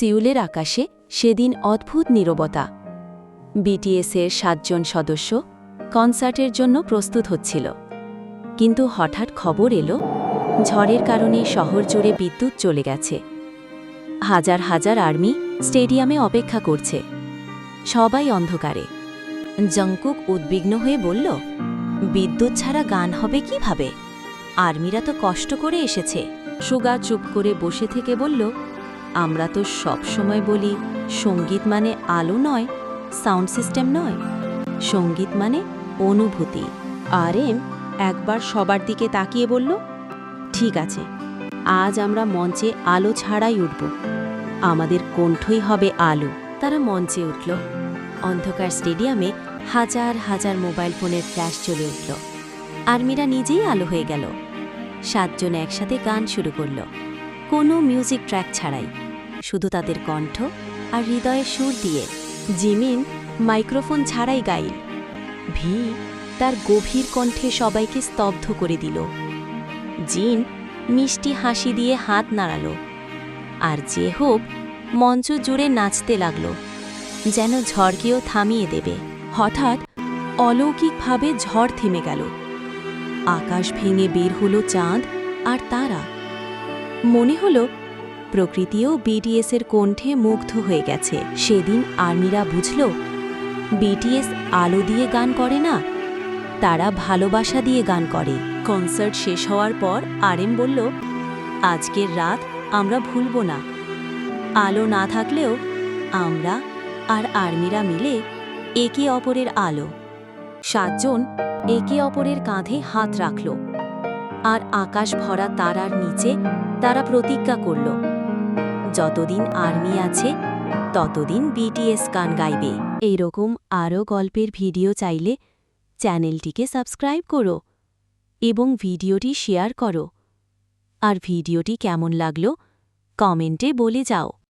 সিউলের আকাশে সেদিন অদ্ভুত নীরবতা। বিটিএসের সাতজন সদস্য কনসার্টের জন্য প্রস্তুত হচ্ছিল। কিন্তু হঠাৎ খবর এলো, ঝড়ের কারণে শহর জুড়ে বিদ্যুৎ চলে গেছে। হাজার হাজার আর্মি স্টেডিয়ামে অপেক্ষা করছে। সবাই অন্ধকারে। জঙ্কুক উদ্বিগ্ন হয়ে বলল, বিদ্যুৎ ছাড়া গান হবে কীভাবে? আর্মিরা তো কষ্ট করে এসেছে। সুগা চুপ করে বসে থেকে বলল আমরা তো সব সময় বলি, সংগীত মানে আলো নয়, সাউন্ড সিস্টেম নয়। সংগীত মানে অনুভূতি। আর এম একবার সবার দিকে তাকিয়ে বলল, ঠিক আছে, আজ আমরা মঞ্চে আলো ছাড়াই উঠব। আমাদের কণ্ঠই হবে আলো। তারা মঞ্চে উঠল। অন্ধকার স্টেডিয়ামে হাজার হাজার মোবাইল ফোনের ফ্ল্যাশ চলে উঠল। আর্মিরা নিজেই আলো হয়ে গেল। সাতজন একসাথে গান শুরু করল। কোনো মিউজিক ট্র্যাক ছাড়াই। শুধু তাদের কণ্ঠ আর হৃদয়ের সুর দিয়ে জিমিন মাইক্রোফোন ছাড়াই গাইল। ভি তার গভীর কণ্ঠে সবাইকে স্তব্ধ করে দিল। জিন মিষ্টি হাসি দিয়ে হাত নাড়াল। আর যে হোক মঞ্চ জুড়ে নাচতে লাগল, যেন ঝড়কেও থামিয়ে দেবে। হঠাৎ অলৌকিকভাবে ঝড় থেমে গেল। আকাশ ভেঙে বের হলো চাঁদ আর তারা মনে হলো, প্রকৃতিও বিটিএসের কণ্ঠে মুগ্ধ হয়ে গেছে। সেদিন আর্মিরা বুঝল, বিটিএস আলো দিয়ে গান করে না, তারা ভালোবাসা দিয়ে গান করে। কনসার্ট শেষ হওয়ার পর আরএম বলল, আজকের রাত আমরা ভুলব না। আলো না থাকলেও আমরা আর আর্মিরা মিলে একে অপরের আলো। সাতজন একে অপরের কাঁধে হাত রাখল। আর আকাশ ভরা তারার নিচে তারা প্রতিজ্ঞা করল, যতদিন আর্মি আছে, ততদিন বিটিএস গান গাইবে। এইরকম আরও গল্পের ভিডিও চাইলে চ্যানেলটিকে সাবস্ক্রাইব করো এবং ভিডিওটি শেয়ার করো। আর ভিডিওটি কেমন লাগল, কমেন্টে বলে যাও।